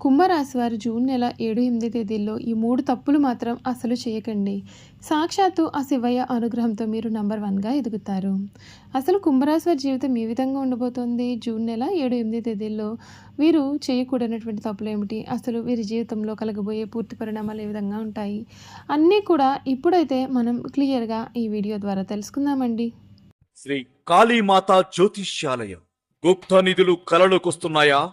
కుంభరాశి వారు జూన్ నెల ఏడు ఎనిమిది తేదీల్లో ఈ మూడు తప్పులు మాత్రం అసలు చేయకండి. సాక్షాత్తు ఆ శివయ్య అనుగ్రహంతో మీరు నంబర్ వన్గా ఎదుగుతారు. అసలు కుంభరాశి వారి జీవితం ఏ విధంగా ఉండబోతోంది? జూన్ నెల ఏడు ఎనిమిది తేదీల్లో వీరు చేయకూడనటువంటి తప్పులు ఏమిటి? అసలు వీరి జీవితంలో కలగబోయే పూర్తి పరిణామాలు ఏ విధంగా ఉంటాయి? అన్నీ కూడా ఇప్పుడైతే మనం క్లియర్గా ఈ వీడియో ద్వారా తెలుసుకుందామండి. శ్రీ కాళీమాత జ్యోతిష్యాలయం. గుప్త నిధులు కలలోకొస్తున్నాయా?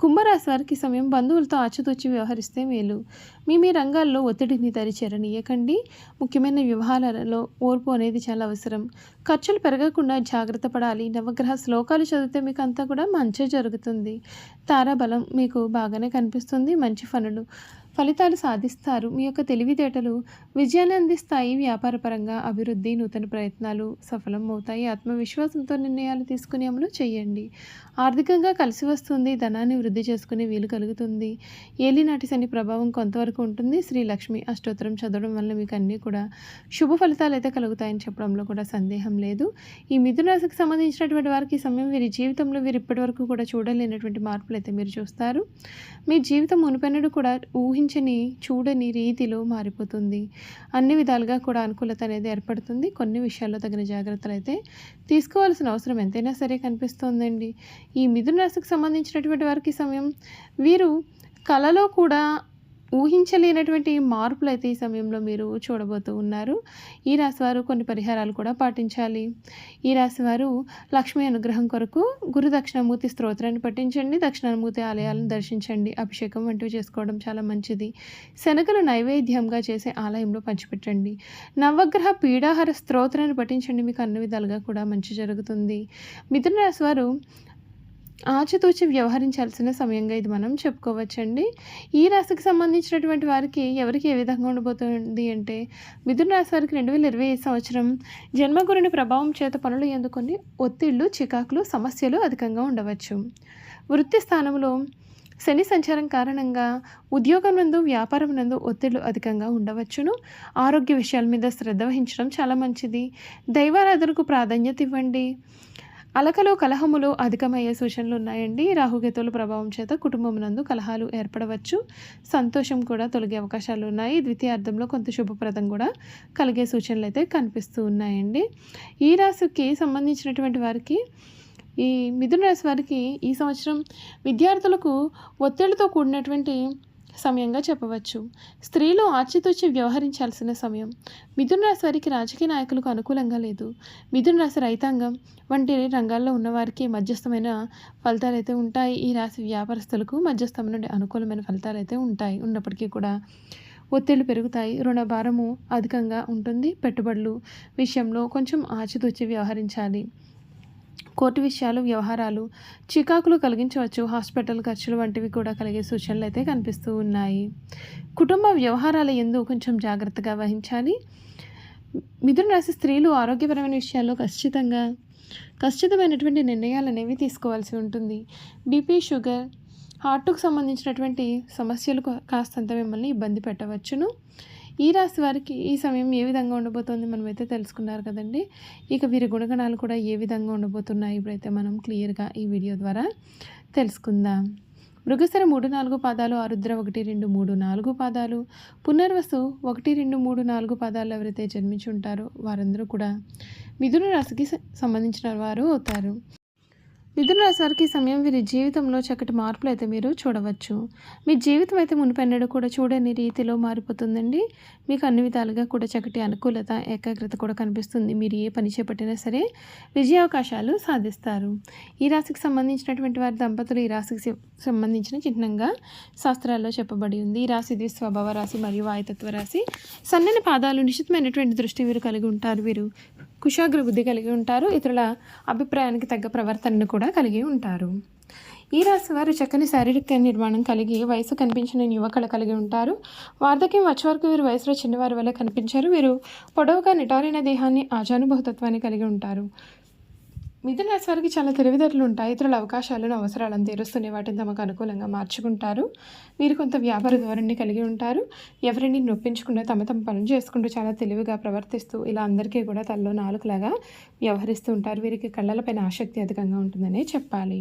కుంభరాశి వారికి సమయం బంధువులతో ఆచితూచి వ్యవహరిస్తే మేలు. మీ మీ రంగాల్లో ఒత్తిడిని తరిచేరనీయకండి. ముఖ్యమైన వ్యవహారాలలో ఓర్పు అనేది చాలా అవసరం. ఖర్చులు పెరగకుండా జాగ్రత్త పడాలి. నవగ్రహ శ్లోకాలు చదివితే మీకు అంతా కూడా మంచి జరుగుతుంది. తారాబలం మీకు బాగానే కనిపిస్తుంది. మంచి పనులు ఫలితాలు సాధిస్తారు. మీ యొక్క తెలివితేటలు విజయాన్ని అందిస్తాయి వ్యాపారపరంగా అభివృద్ధి నూతన ప్రయత్నాలు సఫలం అవుతాయి ఆత్మవిశ్వాసంతో నిర్ణయాలు తీసుకుని అమలు చేయండి. ఆర్థికంగా కలిసి వస్తుంది. ధనాన్ని వృద్ధి చేసుకునే వీలు కలుగుతుంది. ఏలినాటి శని ప్రభావం కొంతవరకు ఉంటుంది. శ్రీ లక్ష్మి అష్టోత్తరం చదవడం వల్ల మీకు అన్నీ కూడా శుభ ఫలితాలు అయితే కలుగుతాయని చెప్పడంలో కూడా సందేహం లేదు. ఈ మిథున రాశికి సంబంధించినటువంటి వారికి ఈ సమయం వీరి జీవితంలో వీరు ఇప్పటివరకు కూడా చూడలేనటువంటి మార్పులు అయితే మీరు చూస్తారు. మీ జీవితం మునుపెన్నడు కూడా ఊహించ ఊహించని చూడని రీతిలో మారిపోతుంది. అన్ని విధాలుగా కూడా అనుకూలత అనేది ఏర్పడుతుంది. కొన్ని విషయాల్లో తగిన జాగ్రత్తలు అయితే తీసుకోవాల్సిన అవసరం ఎంతైనా సరే కనిపిస్తోందండి. ఈ మిథున రాశికి సంబంధించినటువంటి వారికి సమయం వీరు కళలో కూడా ఊహించలేనటువంటి మార్పులు అయితే ఈ సమయంలో మీరు చూడబోతూ ఉన్నారు. ఈ రాశి వారు కొన్ని పరిహారాలు కూడా పాటించాలి. ఈ రాశి వారు లక్ష్మీ అనుగ్రహం కొరకు గురు దక్షిణామూర్తి స్తోత్రాన్ని పఠించండి దక్షిణామూర్తి ఆలయాలను దర్శించండి అభిషేకం వంటివి చేసుకోవడం చాలా మంచిది. శనగలు నైవేద్యంగా చేసే ఆలయంలో పంచిపెట్టండి. నవగ్రహ పీడాహార స్తోత్రాన్ని పఠించండి మీకు అన్ని విధాలుగా కూడా మంచి జరుగుతుంది. మిథున రాశివారు ఆచితూచి వ్యవహరించాల్సిన సమయంగా ఇది మనం చెప్పుకోవచ్చండి. ఈ రాశికి సంబంధించినటువంటి వారికి ఎవరికి ఏ విధంగా ఉండబోతుంది అంటే మిథున రాశి వారికి రెండు వేల ఇరవై ఐదు సంవత్సరం జన్మగురుని ప్రభావం చేత పనులు ఎందుకొని ఒత్తిళ్ళు చికాకులు సమస్యలు అధికంగా ఉండవచ్చు. వృత్తి స్థానంలో శని సంచారం కారణంగా ఉద్యోగం నందు వ్యాపారం నందు ఒత్తిళ్ళు అధికంగా ఉండవచ్చును. ఆరోగ్య విషయాల మీద శ్రద్ధ వహించడం చాలా మంచిది. దైవారాధనకు ప్రాధాన్యత ఇవ్వండి. అలకలో కలహములు అధికమయ్యే సూచనలు ఉన్నాయండి. రాహుకేతువుల ప్రభావం చేత కుటుంబం నందు కలహాలు ఏర్పడవచ్చు. సంతోషం కూడా తొలగే అవకాశాలు ఉన్నాయి. ద్వితీయార్థంలో కొంత శుభప్రదం కూడా కలిగే సూచనలు అయితే కనిపిస్తూ ఉన్నాయండి. ఈ రాశికి సంబంధించినటువంటి వారికి ఈ మిథున రాశి వారికి ఈ సంవత్సరం విద్యార్థులకు ఒత్తిడితో కూడినటువంటి సమయంగా చెప్పవచ్చు. స్త్రీలు ఆచితూచి వ్యవహరించాల్సిన సమయం. మిథున రాశి వారికి రాజకీయ నాయకులకు అనుకూలంగా లేదు. మిథున రాశి రైతాంగం వంటి రంగాల్లో ఉన్నవారికి మధ్యస్థమైన ఫలితాలు అయితే ఉంటాయి. ఈ రాశి వ్యాపారస్తులకు మధ్యస్థం నుండి అనుకూలమైన ఫలితాలు అయితే ఉంటాయి. ఉన్నప్పటికీ కూడా ఒత్తిళ్ళు పెరుగుతాయి. రుణ భారము అధికంగా ఉంటుంది. పెట్టుబడులు విషయంలో కొంచెం ఆచితూచి వ్యవహరించాలి. కోర్టు విషయాలు వ్యవహారాలు చికాకులు కలిగించవచ్చు. హాస్పిటల్ ఖర్చులు వంటివి కూడా కలిగే సూచనలు అయితే కనిపిస్తూ ఉన్నాయి. కుటుంబ వ్యవహారాల ఎందు కొంచెం జాగ్రత్తగా వహించాలి. మిథున రాశి స్త్రీలు ఆరోగ్యపరమైన విషయాల్లో ఖచ్చితంగా ఖచ్చితమైనటువంటి నిర్ణయాలు అనేవి తీసుకోవాల్సి ఉంటుంది. బీపీ షుగర్ హార్ట్కు సంబంధించినటువంటి సమస్యలు కా- కాస్తంత మిమ్మల్ని ఇబ్బంది పెట్టవచ్చును. ఈ రాశి వారికి ఈ సమయం ఏ విధంగా ఉండబోతోంది మనమైతే తెలుసుకున్నారు కదండి. ఇక వీరి గుణగణాలు కూడా ఏ విధంగా ఉండబోతున్నాయి ఇప్పుడైతే మనం క్లియర్గా ఈ వీడియో ద్వారా తెలుసుకుందాం. మృగశర మూడు నాలుగు పాదాలు ఆరుద్ర ఒకటి రెండు మూడు నాలుగు పాదాలు పునర్వసు ఒకటి రెండు మూడు నాలుగు పాదాలు ఎవరైతే జన్మించి ఉంటారో వారందరూ కూడా మిథున రాశికి సంబంధించిన వారు అవుతారు. మిథున రాశి వారికి ఈ సమయం వీరి జీవితంలో చక్కటి మార్పులు అయితే మీరు చూడవచ్చు. మీ జీవితం అయితే మునిపెన్నడూ కూడా చూడని రీతిలో మారిపోతుందండి. మీకు అన్ని విధాలుగా కూడా చక్కటి అనుకూలత ఏకాగ్రత కూడా కనిపిస్తుంది. మీరు ఏ పని చేపట్టినా సరే విజయావకాశాలు సాధిస్తారు. ఈ రాశికి సంబంధించినటువంటి వారి దంపతులు ఈ రాశికి సంబంధించిన చిహ్నంగా శాస్త్రాల్లో చెప్పబడి ఉంది. ఈ రాశి ఇది స్వభావ రాశి మరియు వాయుతత్వ రాశి. సన్నని పాదాలు నిశ్చితమైనటువంటి దృష్టి వీరు కలిగి ఉంటారు వీరు. కుశాగ్ర బుద్ధి కలిగి ఉంటారు. ఇతరుల అభిప్రాయానికి తగ్గ ప్రవర్తనను కూడా కలిగి ఉంటారు. ఈ రాశి వారు చక్కని శారీరక నిర్మాణం కలిగి వయసు కనిపించిన యువకళ కలిగి ఉంటారు. వార్ధక్యం వచ్చే వరకు వీరు వయసులో చిన్నవారి వల్ల కనిపించారు. వీరు పొడవుగా నిటారైన దేహాన్ని ఆజానుభవతత్వాన్ని కలిగి ఉంటారు. మిథున రాశి వారికి చాలా తెలివితేటలు ఉంటాయి. ఇతరుల అవకాశాలను అవసరాలను తీరుస్తూనే వాటిని తమకు అనుకూలంగా మార్చుకుంటారు. వీరు కొంత వ్యాపార ధోరణిని కలిగి ఉంటారు. ఎవరిని నొప్పించకుండా తమ తమ పనులు చేసుకుంటూ చాలా తెలివిగా ప్రవర్తిస్తూ ఇలా అందరికీ కూడా తల్లో నాలుగులాగా వ్యవహరిస్తూ ఉంటారు. వీరికి కళ్ళలపైన ఆసక్తి అధికంగా ఉంటుందనే చెప్పాలి.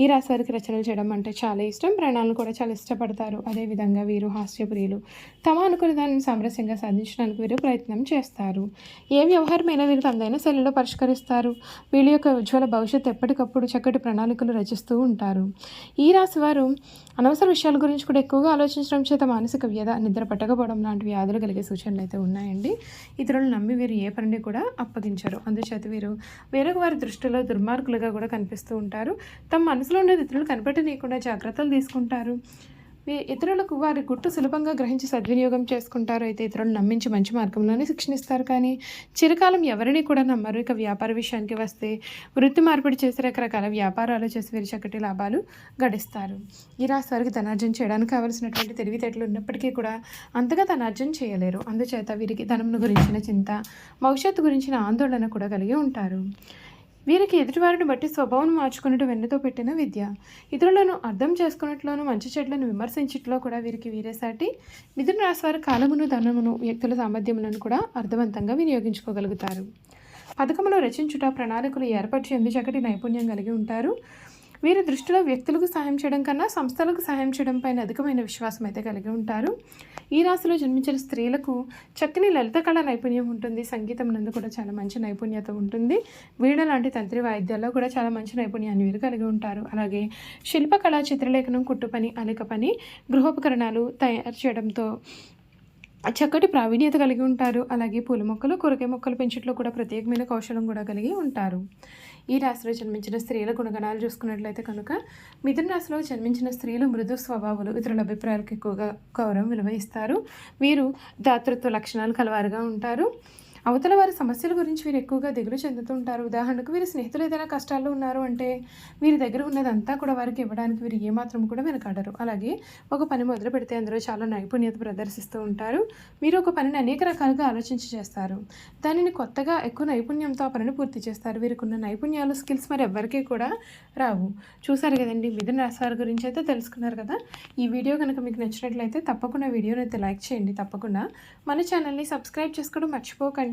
ఈ రాశి వారికి రచనలు చేయడం అంటే చాలా ఇష్టం. ప్రాణాలను కూడా చాలా ఇష్టపడతారు. అదేవిధంగా వీరు హాస్యప్రియులు. తమ అనుకున్న దానిని సామరస్యంగా సాధించడానికి వీరు ప్రయత్నం చేస్తారు. ఏ వ్యవహారమైనా వీరు తమదైన శైలిలో పరిష్కరిస్తారు. వీళ్ళ యొక్క ఉజ్వల భవిష్యత్తు ఎప్పటికప్పుడు చక్కటి ప్రణాళికలు రచిస్తూ ఉంటారు. ఈ రాశి వారు అనవసర విషయాల గురించి కూడా ఎక్కువగా ఆలోచించడం చేత మానసిక వ్యధ నిద్ర పట్టకపోవడం లాంటి వ్యాధులు కలిగే సూచనలు అయితే ఉన్నాయండి. ఇతరులు నమ్మి వీరు ఏ పనిని కూడా అప్పగించరు. అందుచేత వీరు వేరొక వారి దృష్టిలో దుర్మార్గులుగా కూడా కనిపిస్తూ ఉంటారు. తమ మనసులో ఉండేది ఇతరులు కనిపెట్టనీయకుండా జాగ్రత్తలు తీసుకుంటారు. ఇతరులకు వారి గుట్టు సులభంగా గ్రహించి సద్వినియోగం చేసుకుంటారు. అయితే ఇతరులను నమ్మించి మంచి మార్గంలోనే శిక్షణిస్తారు కానీ చిరకాలం ఎవరిని కూడా నమ్మరు. ఇక వ్యాపార విషయానికి వస్తే వృత్తి మార్పిడి చేసి రకరకాల వ్యాపారాలు చేసి వీరి చక్కటి లాభాలు గడిస్తారు. ఈ రాశి వారికి ధనార్జన చేయడానికి కావలసినటువంటి తెలివితేటలు ఉన్నప్పటికీ కూడా అంతగా ధనార్జన చేయలేరు. అందుచేత వీరికి ధనమును గురించిన చింత భవిష్యత్తు గురించిన ఆందోళన కూడా కలిగి ఉంటారు. వీరికి ఎదుటివారిని బట్టి స్వభావం మార్చుకున్నట్టు వెన్నతో పెట్టిన విద్య. ఇతరులను అర్థం చేసుకున్నట్లోనూ మంచి చెట్లను విమర్శించట్లో కూడా వీరికి వీరేసాటి మిథున రాశి వారి కాలమును ధనమును వ్యక్తుల సామర్థ్యములను కూడా అర్థవంతంగా వినియోగించుకోగలుగుతారు. పథకంలో రచించుట ప్రణాళికలు ఏర్పాటు చెంది చక్కటి నైపుణ్యం కలిగి ఉంటారు. వీరి దృష్టిలో వ్యక్తులకు సహాయం చేయడం కన్నా సంస్థలకు సహాయం చేయడం పైన అధికమైన విశ్వాసం అయితే కలిగి ఉంటారు. ఈ రాశిలో జన్మించిన స్త్రీలకు చక్కని లలిత కళ నైపుణ్యం ఉంటుంది. సంగీతం నందు కూడా చాలా మంచి నైపుణ్యత ఉంటుంది. వీణ లాంటి తంత్రి వాయిద్యాల్లో కూడా చాలా మంచి నైపుణ్యాన్ని వీరు కలిగి ఉంటారు. అలాగే శిల్పకళ చిత్రలేఖనం కుట్టు పని అలిక పని గృహోపకరణాలు తయారు చేయడంతో చక్కటి ప్రావీణ్యత కలిగి ఉంటారు. అలాగే పూల మొక్కలు కూరగాయ మొక్కలు పెంచట్లో కూడా ప్రత్యేకమైన కౌశలం కూడా కలిగి ఉంటారు. ఈ రాశిలో జన్మించిన స్త్రీల గుణగణాలు చూసుకున్నట్లయితే కనుక మిథున రాశిలో జన్మించిన స్త్రీలు మృదు స్వభావాలు ఇతరుల అభిప్రాయాలకు ఎక్కువగా గౌరవం విలువ ఇస్తారు. వీరు దాతృత్వ లక్షణాలు కలవారుగా ఉంటారు. అవతల వారి సమస్యల గురించి వీరు ఎక్కువగా దిగులు చెందుతుంటారు. ఉదాహరణకు వీరి స్నేహితులు ఏదైనా కష్టాల్లో ఉన్నారు అంటే వీరి దగ్గర ఉన్నదంతా కూడా వారికి ఇవ్వడానికి వీరు ఏమాత్రం కూడా వెనకాడరు. అలాగే ఒక పని మొదలు పెడితే అందులో చాలా నైపుణ్యత ప్రదర్శిస్తూ ఉంటారు. మీరు ఒక పనిని అనేక రకాలుగా ఆలోచించి చేస్తారు. దానిని కొత్తగా ఎక్కువ నైపుణ్యంతో ఆ పనిని పూర్తి చేస్తారు. వీరికున్న నైపుణ్యాలు స్కిల్స్ మరి ఎవ్వరికీ కూడా రావు. చూసారు కదండి మిథున రాశి గురించి అయితే తెలుసుకున్నారు కదా? ఈ వీడియో కనుక మీకు నచ్చినట్లయితే తప్పకుండా వీడియోని అయితే లైక్ చేయండి. తప్పకుండా మన ఛానల్ని సబ్స్క్రైబ్ చేసుకోవడం మర్చిపోకండి.